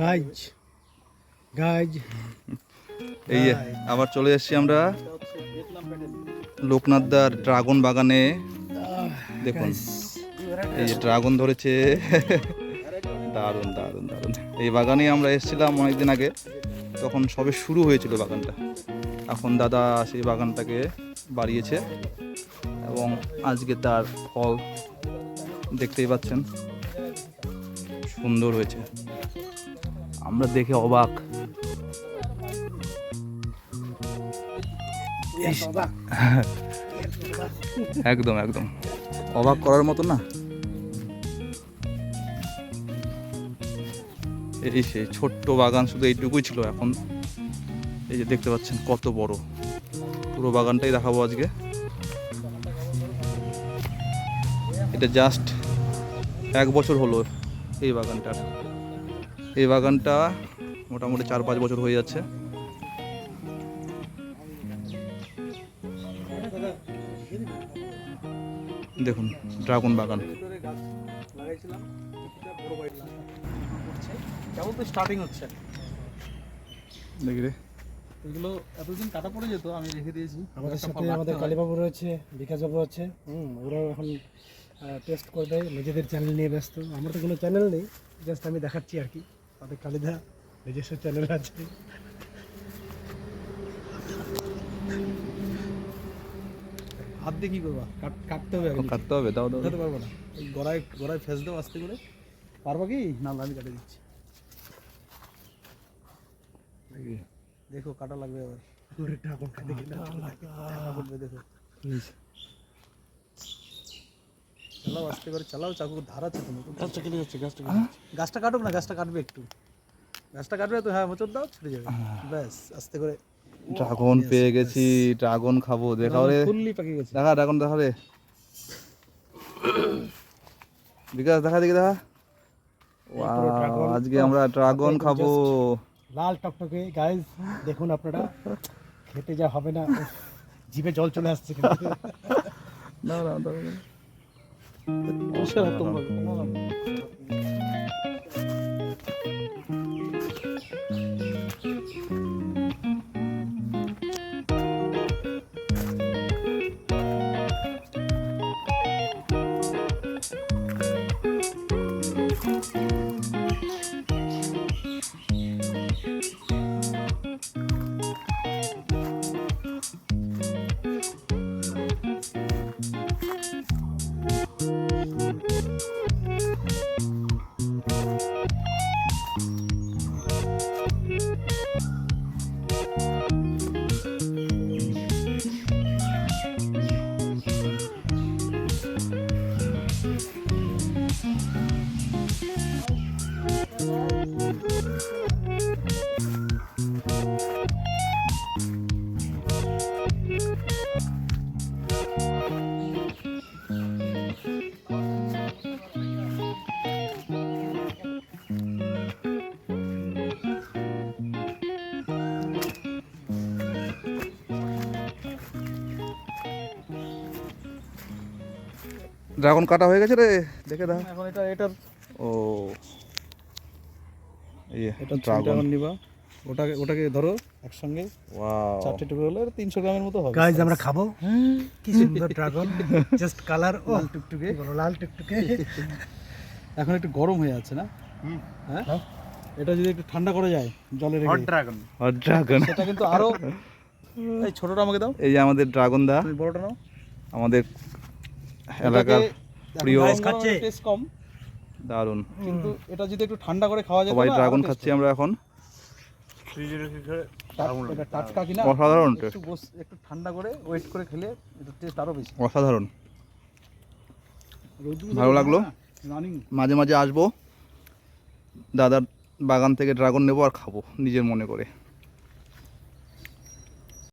Guys guys এই আবার চলে এসেছি আমরা লোকনাথদার ড্রাগন বাগানে। দেখুন এই যে ড্রাগন ধরেছে। দারুণ দারুণ দারুণ। এই বাগানে আমরা এসেছিলাম অনেকদিন আগে তখন সবে শুরু হয়েছিল বাগানটা। এখন দাদা সেই বাগানটাকে বাড়িয়েছে এবং আজকে তার ফল দেখতেই পাচ্ছেন। সুন্দর হয়েছে। আমরা দেখে অবাক। একদম একদম। অবাক করার মতো না? এই সেই ছোট্ট বাগান শুধু এইটুকুই ছিল এখন। এই যে দেখতে পাচ্ছেন কত বড়। পুরো বাগানটাই দেখাবো আজকে। এটা জাস্ট এক বছর হলো। এই বাগানটার এই বাগানটা মোটামুটি চার পাঁচ বছর হয়ে যাচ্ছে। দেখুন ড্রাগন বাগান। তো স্টার্টিং হচ্ছে? দেখি রে। এগুলো এতদিন কাটা পড়ে যেত আমি রেখে দিয়েছি। আমাদের সাথে আমাদের কালীবাবু রয়েছে বিকাশবাবু আছে। হুম ওরাও এখন টেস্ট করে দেয় নিজেদের চ্যানেল নিয়ে ব্যস্ত। আমার তো কোনো চ্যানেল নেই জাস্ট আমি দেখাচ্ছি আর কি। তাদের কালিদা নিজস্ব চ্যানেল আছে। হাত দিয়ে কি করবা? কাটতে হবে কাটতে হবে দাও দাও। উঠাতে পারব না। গড়ায় গড়ায় ফেস দাও আস্তে করে। পারবা কি? না আমি কাটে দিচ্ছি। দেখো কাটা লাগবে আবার। পড়বে দেখো। চালাও আস্তে করে চালাও চাকু ধার আছে তুমি গাছটা কেটে যাচ্ছে গাছটা গাছটা কাটুক না গাছটা কাটবে একটু। গাছটা কাটবে তো হ্যাঁ মোচর দাও ছুটে যাবে। ব্যাস আস্তে করে। ড্রাগন পেয়ে গেছি ড্রাগন খাব। দেখাও রে ফুললি পাকে গেছে। দেখা ড্রাগন দেখা রে বিকাশ দেখা দেখি দেখা। আজকে আমরা ড্রাগন খাব। লাল টকটকে। গাইজ দেখুন আপনারা খেতে যা হবে না। জিভে জল চলে আসছে কিন্তু। না। না দাও, দাও। পরিষ্কার হাত তোমার ড্রাগন কাটা হয়ে গেছে রে দেখে দাও। এখন এটা এটার ও এই এটা ড্রাগন। ড্রাগন নিবা। ওটাকে ওটাকে ধরো একসঙ্গে। ওয়াও। চারটে টুকরো হলে তিনশো গ্রামের মতো হবে। গাইজ আমরা খাব। কি সুন্দর ড্রাগন। জাস্ট কালার ও টুকটুকে। লাল টুকটুকে। এখন একটু গরম হয়ে যাচ্ছে না? হ্যাঁ? এটা যদি একটু ঠান্ডা করে যায় জলে রেখে। ড্রাগন আর ড্রাগন সেটা কিন্তু আরও এই ছোটটা আমাকে দাও। এই যে আমাদের ড্রাগন দা। তুমি বড়টা নাও। আমাদের এলাকার প্রিয় খাচ্ছে। টেস্ট কম। দারুণ কিন্তু এটা যদি একটু ঠান্ডা করে খাওয়া যায় সবাই ড্রাগন খাচ্ছি আমরা এখন। টাটকা কিনা অসাধারণ একটু একটু ঠান্ডা করে ওয়েট করে খেলে এটা টেস্ট আরও বেশি। অসাধারণ। ভালো লাগল? মাঝে মাঝে আসব। দাদার বাগান থেকে ড্রাগন নেব আর খাব নিজের মনে করে।